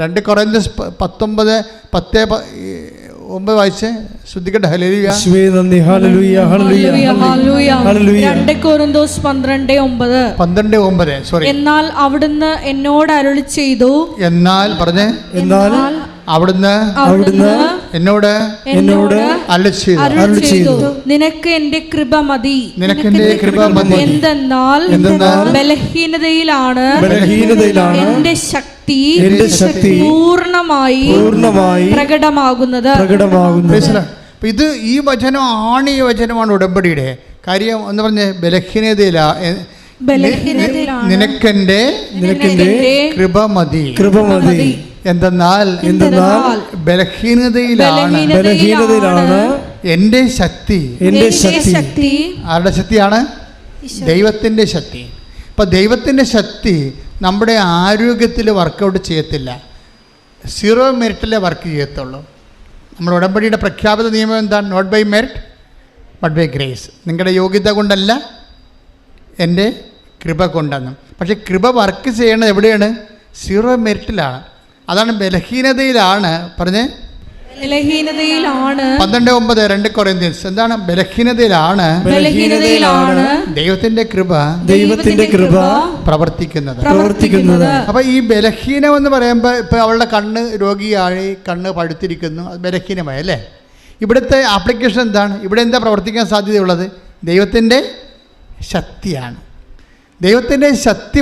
രണ്ട് കുറഞ്ഞ പത്തൊമ്പത് പത്ത് ഒമ്പത് വായിച്ച് ശ്രദ്ധിക്കട്ടെ? പന്ത്രണ്ട് ഒമ്പത്. സോറി എന്നാൽ അവിടുന്ന് എന്നോട് അരുളി ചെയ്തു എന്നാൽ പറഞ്ഞേ. എന്നാൽ അവിടുന്ന്? അവിടുന്ന്? എന്നോട്? എന്നോട്? അല്ല ചെയ്തു നിനക്ക് എന്റെ കൃപ മതി. നിനക്ക് എന്റെ കൃപ മതി. എന്തെന്നാൽ എന്തെന്നാൽ? ബലഹീനതയിലാണ്. ബലഹീനതയിലാണ്. എന്റെ ശക്തി എന്റെ ശക്തി പൂർണമായി പൂർണമായി പ്രകടമാകുന്നത്. പ്രകടമാകുന്നു മനസ്സിലായോ? അപ്പൊ ഇത് ഈ വചനം ആണ് ഈ വചനമാണ് ഉടമ്പടിയുടെ. കാര്യം എന്ന് പറഞ്ഞ് ബലഹീനതയില നിനക്കെന്റെ നിനക്കെന്റെ കൃപ മതി. കൃപ മതി. എന്തെന്നാൽ എന്തെന്നാൽ ബലഹീനതയിലാണ്. ബലഹീനതയിലാണ്. എന്റെ ശക്തി. ശക്തി. ശക്തി. ആരുടെ ശക്തിയാണ്? ദൈവത്തിന്റെ ശക്തി. ഇപ്പം ദൈവത്തിന്റെ ശക്തി നമ്മുടെ ആരോഗ്യത്തിൽ വർക്കൗട്ട് ചെയ്യത്തില്ല. സീറോ മെറിറ്റിലെ വർക്ക് ചെയ്യത്തുള്ളൂ. നമ്മൾ ഉടമ്പടിയുടെ പ്രഖ്യാപിത നിയമം എന്താണ് not by merit but by grace നിങ്ങളുടെ യോഗ്യത കൊണ്ടല്ല എന്റെ കൃപ കൊണ്ടെന്നും. പക്ഷേ കൃപ വർക്ക് ചെയ്യണത് എവിടെയാണ്? സീറോ മെറിറ്റിലാണ് അതാണ് ബലഹീനതയിലാണ്. പറഞ്ഞേ. ബലഹീനതയിലാണ്. പന്ത്രണ്ട് ഒമ്പത് രണ്ട് കൊറേന്ത്യൻസ്. എന്താണ് ബലഹീനതയിലാണ്? ബലഹീനതയിലാണ്. ദൈവത്തിന്റെ കൃപ ദൈവത്തിന്റെ കൃപ പ്രവർത്തിക്കുന്നത്. പ്രവർത്തിക്കുന്നത്. അപ്പൊ ഈ ബലഹീനം എന്ന് പറയുമ്പോൾ ഇപ്പൊ അവളുടെ കണ്ണ് രോഗിയായി കണ്ണ് പഴുത്തിരിക്കുന്നു. അത് ബലഹീനമായി അല്ലേ? ഇവിടുത്തെ ആപ്ലിക്കേഷൻ എന്താണ്? ഇവിടെ എന്താ പ്രവർത്തിക്കാൻ സാധ്യതയുള്ളത്? ദൈവത്തിന്റെ ശക്തിയാണ്. ദൈവത്തിന്റെ ശക്തി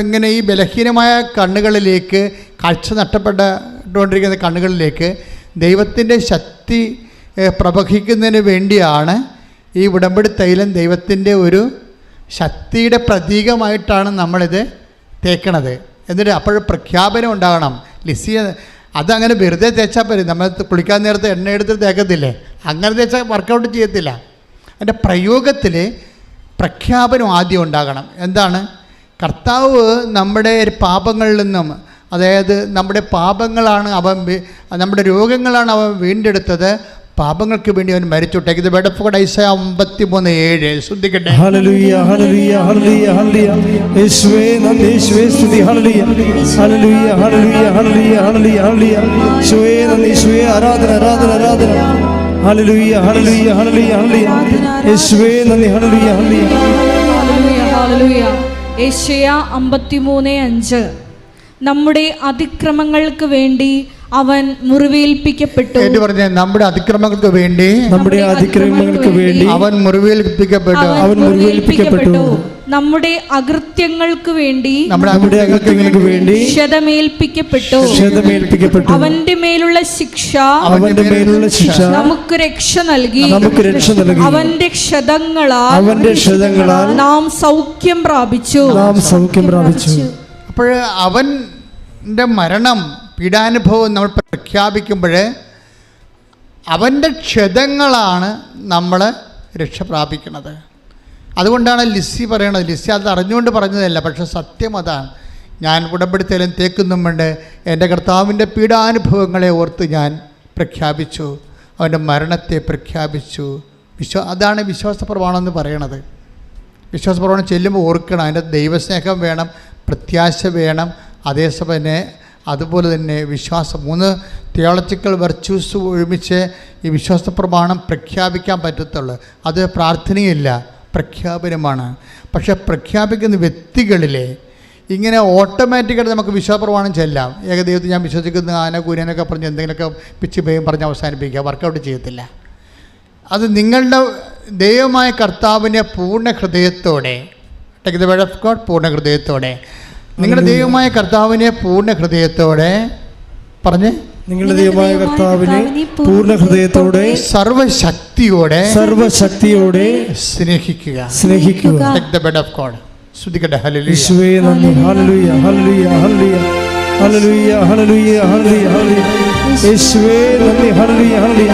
ഇങ്ങനെ ഈ ബലഹീനമായ കണ്ണുകളിലേക്ക് കാഴ്ച നഷ്ടപ്പെട്ടുകൊണ്ടിരിക്കുന്ന കണ്ണുകളിലേക്ക് ദൈവത്തിന്റെ ശക്തി പ്രവഹിക്കുന്നതിന് വേണ്ടിയാണ് ഈ ഉടമ്പടി തൈലം ദൈവത്തിന്റെ ഒരു ശക്തിയുടെ പ്രതീകമായിട്ടാണ് നമ്മളിത് തേക്കണത്. എന്നിട്ട് അപ്പോൾ പ്രഖ്യാപനം ഉണ്ടാകണം. ലിസി അതങ്ങനെ വെറുതെ തേച്ചാൽ പോരും. നമ്മൾ കുളിക്കാൻ നേരത്തെ എണ്ണ എടുത്ത് തേക്കത്തില്ലേ? അങ്ങനെ തേച്ചാൽ വർക്കൗട്ട് ചെയ്യത്തില്ല. അതിന്റെ പ്രയോഗത്തിൽ പ്രഖ്യാപനം ആദ്യം ഉണ്ടാകണം. എന്താണ്? കർത്താവ് നമ്മുടെ പാപങ്ങളിൽ നിന്നും അതായത് നമ്മുടെ പാപങ്ങളാണ് അവൻ നമ്മുടെ രോഗങ്ങളാണ് അവൻ വീണ്ടെടുത്തത്. പാപങ്ങൾക്ക് വേണ്ടി അവൻ മരിച്ചു ഇത് വെടപ്പുകട ഐസ അമ്പത്തി മൂന്ന് ഏഴ്. ശ്രദ്ധിക്കട്ടെ. ആരാധന ആരാധന ആരാധന. യേശുവേ നന്ദി. അമ്പത്തിമൂന്ന് അഞ്ച്. നമ്മുടെ അതിക്രമങ്ങൾക്ക് വേണ്ടി അവൻ മുറിവേൽപ്പിക്കപ്പെട്ടു. എന്ന് പറഞ്ഞ നമ്മുടെ അതിക്രമങ്ങൾക്ക് വേണ്ടി നമ്മുടെ അതിക്രമങ്ങൾക്ക് വേണ്ടി അവൻ മുറിവേൽപ്പിക്കപ്പെട്ടു. അവൻ മുറിവേൽപ്പിക്കപ്പെട്ടു. നമ്മുടെ അകൃത്യങ്ങൾക്ക് വേണ്ടി നമ്മുടെ അകൃത്യങ്ങൾക്ക് വേണ്ടി ക്ഷതമേൽപ്പിക്കപ്പെട്ടു. ക്ഷതമേൽപ്പിക്കപ്പെട്ടു. അവന്റെ മേലുള്ള ശിക്ഷ അവന്റെ മേലുള്ള ശിക്ഷ നമുക്ക് രക്ഷ നൽകി. നമുക്ക് രക്ഷ നൽകി. അവന്റെ ക്ഷതങ്ങളാൽ അവന്റെ ക്ഷതങ്ങളാൽ നാം സൗഖ്യം പ്രാപിച്ചു. നാം സൗഖ്യം പ്രാപിച്ചു. അപ്പോൾ അവന്റെ മരണം പീഡാനുഭവം നമ്മൾ പ്രഖ്യാപിക്കുമ്പോൾ അവന്റെ ക്ഷതങ്ങളാണ് നമ്മൾ രക്ഷ പ്രാപിക്കുന്നത് അതുകൊണ്ടാണ് ലിസി പറയണത്. ലിസി അത് അറിഞ്ഞുകൊണ്ട് പറഞ്ഞതല്ല പക്ഷെ സത്യം അതാണ്. ഞാൻ ഉടമ്പടിത്തേലും തേക്കുന്നുമുണ്ട്. എന്റെ കർത്താവിന്റെ പീഡാനുഭവങ്ങളെ ഓർത്ത് ഞാൻ പ്രഖ്യാപിച്ചു. അവന്റെ മരണത്തെ പ്രഖ്യാപിച്ചു. വിശ്വ അതാണ് വിശ്വാസ പ്രമാണം എന്ന് പറയണത്. വിശ്വാസ പ്രമാണം ചെല്ലുമ്പോൾ ഓർക്കണം. അതിന്റെ ദൈവസ്നേഹം വേണം പ്രത്യാശ വേണം അതേസമയം തന്നെ അതുപോലെ തന്നെ വിശ്വാസം. മൂന്ന് തിയോളജിക്കൽ വെർച്യൂസ് ഒരുമിച്ച് ഈ വിശ്വാസ പ്രമാണം പ്രഖ്യാപിക്കാൻ പറ്റത്തുള്ളൂ. അത് പ്രാർത്ഥനയില്ല പ്രഖ്യാപനമാണ്. പക്ഷെ പ്രഖ്യാപിക്കുന്ന വ്യക്തികളിലെ ഇങ്ങനെ ഓട്ടോമാറ്റിക്കായിട്ട് നമുക്ക് വിശ്വാസപ്രമാണം ചെല്ലാം. ഏകദൈവത്തിൽ ഞാൻ വിശ്വസിക്കുന്ന ആന കുര്യാനൊക്കെ പറഞ്ഞ് എന്തെങ്കിലുമൊക്കെ പിച്ച് പേയും പറഞ്ഞ് അവസാനിപ്പിക്കുക വർക്കൗട്ട് ചെയ്യത്തില്ല. അത് നിങ്ങളുടെ ദൈവമായ കർത്താവിന്റെ പൂർണ ഹൃദയത്തോടെ take the word of God പൂർണ ഹൃദയത്തോടെ. നിങ്ങളുടെ ദൈവമായ കർത്താവിനെ പൂർണ ഹൃദയത്തോടെ പറഞ്ഞ്. നിങ്ങളുടെ ദൈവമായ കർത്താവിനെ പൂർണ ഹൃദയത്തോടെ സർവശക്തിയോടെ സർവശക്തിയോടെ സ്നേഹിക്കുക. സ്നേഹിക്കുക. Take the word of God ശ്രദ്ധിക്കട്ടെ. ഹല്ലേലൂയ യേശുവേ നന്ദി. ഹല്ലേലൂയ ഹല്ലേലൂയ ഹല്ലേലൂയ ഹല്ലേലൂയ ഹല്ലേലൂയ ഹല്ലേലൂയ യേശുവേ നന്ദി. ഹല്ലേലൂയ ഹല്ലേലൂയ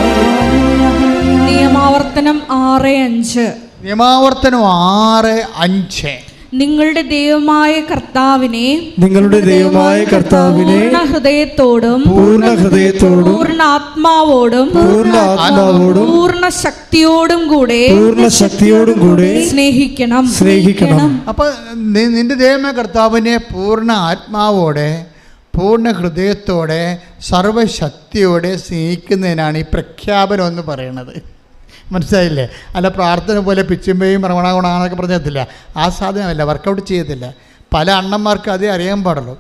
നിയമാവർത്തനം ആറ് അഞ്ച്. നിയമാവർത്തനം ആറ് അഞ്ച്. നിങ്ങളുടെ ദൈവമായ കർത്താവിനെ നിങ്ങളുടെ ദൈവമായ കർത്താവിനെ പൂർണ ഹൃദയത്തോടും പൂർണ ഹൃദയത്തോടും പൂർണ ആത്മാവോടും പൂർണ ആത്മാവോടും പൂർണ ശക്തിയോടും കൂടെ പൂർണ ശക്തിയോടും കൂടെ സ്നേഹിക്കണം. സ്നേഹിക്കണം. അപ്പൊ നിന്റെ ദൈവമായ കർത്താവിനെ പൂർണ ആത്മാവോടെ പൂർണ ഹൃദയത്തോടെ സർവശക്തിയോടെ സ്നേഹിക്കുന്നതിനാണ് ഈ പ്രഖ്യാപനം എന്ന് പറയുന്നത്. മനസ്സിലായില്ലേ? അല്ല പ്രാർത്ഥന പോലെ പിച്ചുമ്പയും പ്രവണ ഗുണാന്നൊക്കെ പറഞ്ഞതില്ല ആ സാധനമല്ല വർക്കൗട്ട് ചെയ്യത്തില്ല. പല അണ്ണന്മാർക്ക് അതേ അറിയാൻ പാടുള്ളൂ.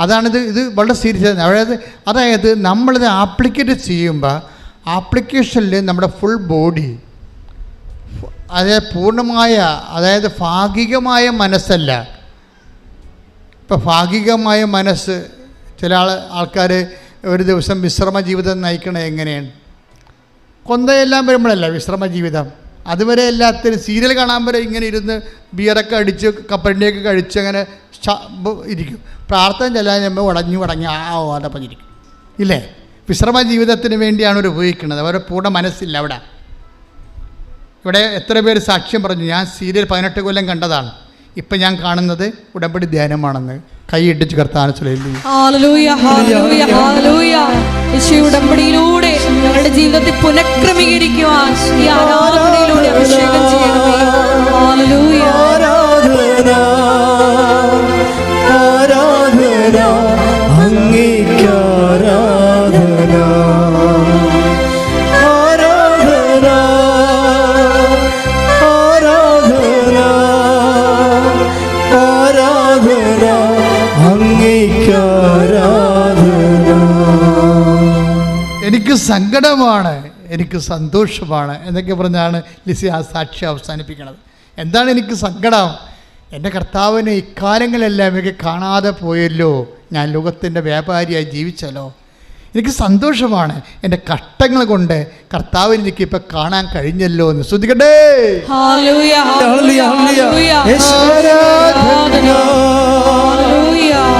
അതാണിത് ഇത് വളരെ സീരിയസ് അതായത് അതായത് നമ്മളിത് ആപ്ലിക്കേറ്റ് ചെയ്യുമ്പോൾ ആപ്ലിക്കേഷനിൽ നമ്മുടെ ഫുൾ ബോഡി അതായത് പൂർണമായ അതായത് ഭാഗികമായ മനസ്സല്ല. ഇപ്പോൾ ഭാഗികമായ മനസ്സ് ചില ആൾ ആൾക്കാർ ഒരു ദിവസം വിശ്രമ ജീവിതം നയിക്കണത് എങ്ങനെയാണ്? കൊന്തയെല്ലാം വരുമ്പോഴല്ല വിശ്രമ ജീവിതം? അതുവരെ എല്ലാത്തിനും സീരിയൽ കാണാൻ വരെ ഇങ്ങനെ ഇരുന്ന് ബിയറൊക്കെ അടിച്ച് കപ്പലിന്റെയൊക്കെ കഴിച്ച് അങ്ങനെ ഇരിക്കും. പ്രാർത്ഥന ചെല്ലാൻ ചെല്ലുമ്പോൾ ഉടഞ്ഞു ഉടങ്ങി ആ ഓ അതപ്പം ഇരിക്കും. ഇല്ലേ? വിശ്രമ ജീവിതത്തിന് വേണ്ടിയാണ് അവർ ഉപയോഗിക്കുന്നത്. അവരുടെ പൂർണ മനസ്സില്ല അവിടെ. ഇവിടെ എത്ര പേര് സാക്ഷ്യം പറഞ്ഞു ഞാൻ സീരിയൽ പതിനെട്ട് കൊല്ലം കണ്ടതാണ്. ഇപ്പം ഞാൻ കാണുന്നത് ഉടമ്പടി ധ്യാനമാണെന്ന്. കൈ ഇട്ടിച്ച് കർത്താൻ ജീവിതത്തെ പുനഃക്രമീകരിക്കുവാൻ ഈ ആരാധനയിലൂടെ അഭിഷേകം ചെയ്യണമേ. സങ്കടമാണ് എനിക്ക് സന്തോഷമാണ് എന്നൊക്കെ പറഞ്ഞാണ് ലിസി ആ സാക്ഷി അവസാനിപ്പിക്കുന്നത്. എന്താണ് എനിക്ക് സങ്കടം? എന്റെ കർത്താവിനെ ഇക്കാലങ്ങളെല്ലാം എനിക്ക് കാണാതെ പോയല്ലോ. ഞാൻ ലോകത്തിന്റെ വ്യാപാരിയായി ജീവിച്ചല്ലോ. എനിക്ക് സന്തോഷമാണ് എന്റെ കഷ്ടങ്ങൾ കൊണ്ട് കർത്താവിനെ ഇപ്പം കാണാൻ കഴിഞ്ഞല്ലോ എന്ന്. ശ്രദ്ധിക്കട്ടെ?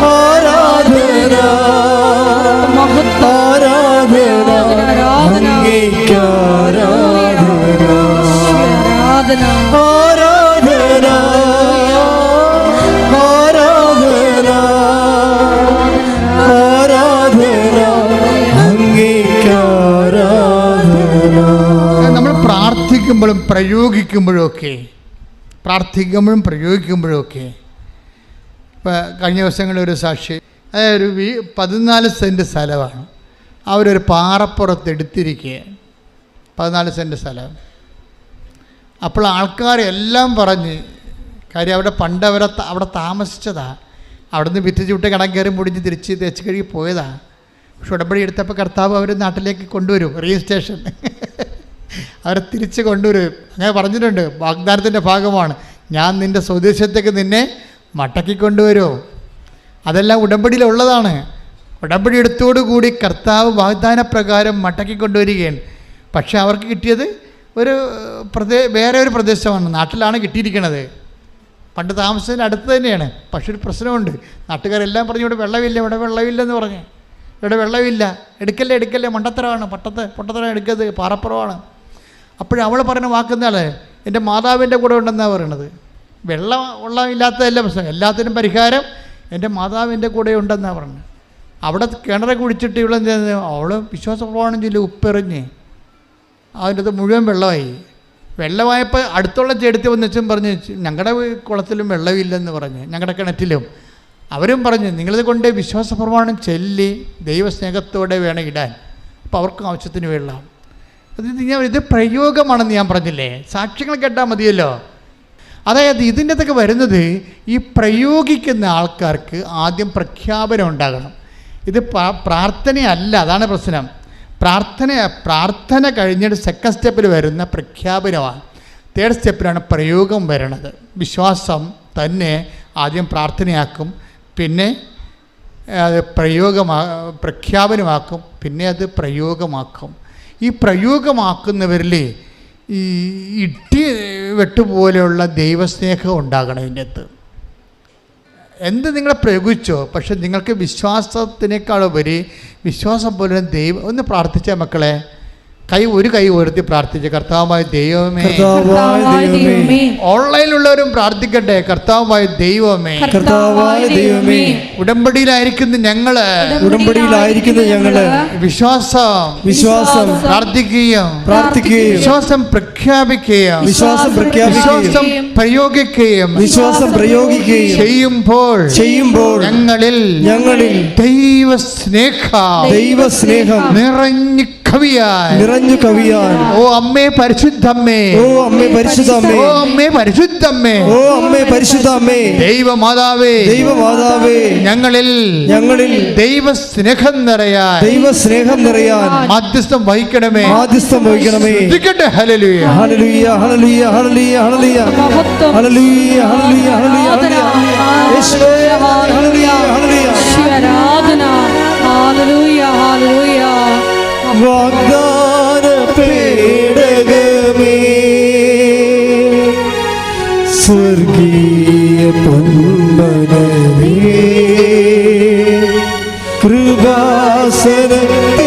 ആരാധന. ആരാധന. മഹത്വം ആരാധന ആരാധന. ആരാധന ആരാധന ആരാധന ആരാധന ആരാധന അങ്ങേക്ക് നമ്മൾ പ്രാർത്ഥിക്കുമ്പോഴും പ്രയോഗിക്കുമ്പോഴൊക്കെ പ്രാർത്ഥിക്കുമ്പോഴും പ്രയോഗിക്കുമ്പോഴും ഒക്കെ കഴിഞ്ഞ ദിവസങ്ങളിൽ ഒരു സാക്ഷി അതായത് ഒരു വീ പതിനാല് സെന്റ് സ്ഥലമാണ് അവരൊരു പാറപ്പുറത്ത് എടുത്തിരിക്കുക പതിനാല് സെന്റ് സ്ഥലം. അപ്പോൾ ആൾക്കാരെല്ലാം പറഞ്ഞ് കാര്യം അവിടെ പണ്ട് അവരെ അവിടെ താമസിച്ചതാണ് അവിടുന്ന് വിറ്റ് ചുട്ട് കടം കയറി മുടിഞ്ഞ് തിരിച്ച് തേച്ച് കഴുകി പോയതാണ് പക്ഷെ ഉടമ്പടി എടുത്തപ്പോൾ കർത്താവ് അവർ നാട്ടിലേക്ക് കൊണ്ടുവരും രജിസ്ട്രേഷൻ അവരെ തിരിച്ച് കൊണ്ടുവരും. അങ്ങനെ പറഞ്ഞിട്ടുണ്ട് വാഗ്ദാനത്തിന്റെ ഭാഗമാണ്. ഞാൻ നിന്റെ സ്വദേശത്തേക്ക് നിന്നെ മടക്കി കൊണ്ടുവരുമോ അതെല്ലാം ഉടമ്പടിയിലുള്ളതാണ്. ഉടമ്പടി എടുത്തോടുകൂടി കർത്താവ് വാഗ്ദാന പ്രകാരം മടക്കി കൊണ്ടുവരികയാണ്. പക്ഷെ അവർക്ക് കിട്ടിയത് ഒരു പ്രദേ വേറെ ഒരു പ്രദേശമാണ്. നാട്ടിലാണ് കിട്ടിയിരിക്കുന്നത് പണ്ട് താമസത്തിന് അടുത്ത് തന്നെയാണ്. പക്ഷെ ഒരു പ്രശ്നമുണ്ട്. നാട്ടുകാരെല്ലാം പറഞ്ഞു ഇവിടെ വെള്ളമില്ല ഇവിടെ വെള്ളമില്ലെന്ന് പറഞ്ഞു. ഇവിടെ വെള്ളമില്ല. എടുക്കല്ലേ എടുക്കല്ലേ. മണ്ടത്തരമാണ്. പട്ടത്ത് പൊട്ടത്തരം എടുക്കരുത്. പാറപ്പുറമാണ്. അപ്പോഴവൾ പറഞ്ഞ വാക്കുന്നാളെ എന്റെ മാതാവിന്റെ കൂടെ ഉണ്ടെന്നാണ് പറയണത്. വെള്ളം ഉള്ള ഇല്ലാത്തതല്ല പ്രശ്നം. എല്ലാത്തിനും പരിഹാരം എന്റെ മാതാവിന്റെ കൂടെ ഉണ്ടെന്നാണ് പറഞ്ഞത്. അവിടെ കിണറെ കുടിച്ചിട്ട് ഇവിടെ അവൾ വിശ്വാസപ്രമാണം ചൊല്ലി ഉപ്പെറിഞ്ഞ്. അതിന്റെ അത് മുഴുവൻ വെള്ളമായി. വെള്ളമായപ്പോൾ അടുത്തുള്ള ചെടുത്ത് വന്നിച്ചും പറഞ്ഞ് ഞങ്ങളുടെ കുളത്തിലും വെള്ളമില്ലെന്ന് പറഞ്ഞ്. ഞങ്ങളുടെ കിണറ്റിലും. അവരും പറഞ്ഞു നിങ്ങളിത് കൊണ്ട് വിശ്വാസപ്രമാണം ചൊല്ലി ദൈവസ്നേഹത്തോടെ വേണം ഇടാൻ. അപ്പോൾ അവർക്കും ആവശ്യത്തിന് വെള്ളം. അത് ഞാൻ ഇത് പ്രയോഗമാണെന്ന് ഞാൻ പറഞ്ഞില്ലേ? സാക്ഷ്യങ്ങൾ കേട്ടാൽ മതിയല്ലോ. അതായത് ഇതിന്റെ അകത്തൊക്കെ വരുന്നത് ഈ പ്രയോഗിക്കുന്ന ആൾക്കാർക്ക് ആദ്യം പ്രഖ്യാപനം ഉണ്ടാകണം. ഇത് പ്രാർത്ഥനയല്ല അതാണ് പ്രശ്നം. പ്രാർത്ഥന പ്രാർത്ഥന കഴിഞ്ഞിട്ട് സെക്കൻഡ് സ്റ്റെപ്പിൽ വരുന്ന പ്രഖ്യാപനമാണ്. തേർഡ് സ്റ്റെപ്പിലാണ് പ്രയോഗം വരണത്. വിശ്വാസം തന്നെ ആദ്യം പ്രാർത്ഥനയാക്കും പിന്നെ അത് പ്രയോഗമാ പ്രഖ്യാപനമാക്കും പിന്നെ അത് പ്രയോഗമാക്കും. ഈ പ്രയോഗമാക്കുന്നവരിൽ ഈ ഇട്ടി വെട്ടുപോലെയുള്ള ദൈവസ്നേഹം ഉണ്ടാകണം ഇതിന്റെ അകത്ത് എന്ത് നിങ്ങളെ പ്രയോഗിച്ചോ പക്ഷെ നിങ്ങൾക്ക് വിശ്വാസത്തിനേക്കാളുപരി വിശ്വാസം പോലെ ദൈവം ഒന്ന് പ്രാർത്ഥിച്ച മക്കളെ. കൈ ഒരു കൈ ഉയർത്തി പ്രാർത്ഥിച്ച് കർത്താവായ ദൈവമേ ഓൺലൈനിലുള്ളവരും പ്രാർത്ഥിക്കട്ടെ കർത്താവായ ദൈവമേ കർത്താവായ ദൈവമേ ഉടമ്പടിയിലായിരിക്കുന്ന ഞങ്ങൾ ഉടമ്പടിയിലായിരിക്കുന്ന ഞങ്ങൾ വിശ്വാസം വിശ്വാസം പ്രാർത്ഥിക്കുകയും പ്രാർത്ഥിക്കുകയും വിശ്വാസം പ്രഖ്യാപിക്കുകയും വിശ്വാസം വിശ്വാസം പ്രയോഗിക്കുകയും വിശ്വാസം പ്രയോഗിക്കുകയും ചെയ്യുമ്പോൾ ചെയ്യുമ്പോൾ ഞങ്ങളിൽ ഞങ്ങളിൽ ദൈവ സ്നേഹ ദൈവ സ്നേഹം നിറഞ്ഞു കവിയായി നിറഞ്ഞു കവിയാൻ. ഓ അമ്മേ പരിശുദ്ധമ്മേ. ഓ അമ്മേ പരിശുദ്ധമ്മേ. ഓ അമ്മേ പരിശുദ്ധമ്മേ. ഓ അമ്മേ പരിശുദ്ധമ്മേ. ദൈവമാതാവേ. ദൈവമാതാവേ. ഞങ്ങളിൽ ഞങ്ങളിൽ ദൈവ സ്നേഹം നിറയാൻ. ദൈവസ്നേഹം നിറയാൻ. മധ്യസ്ഥം വഹിക്കണമേ. മാധ്യസ്ഥം വഹിക്കണമേ. ശ്രദ്ധിക്കട്ടെ ഹല്ലേലൂയ. ഹല്ലേലൂയ ഹല്ലേലൂയ ഹല്ലേലൂയ ഹല്ലേലൂയ. ഹല്ലേലൂയ ഹല്ലേലൂയ ഹല്ലേലൂയ ഹല്ലേലൂയ. യേശുവേ ഹല്ലേലൂയ ഹല്ലേലൂയ. ആരാധന ഹാലലൂയ ഹാലലൂയ വാഗ്ദാന പേടകമേ സ്വർഗീയ പൊന്മനവേ കൃപാസനത്തിന്റെ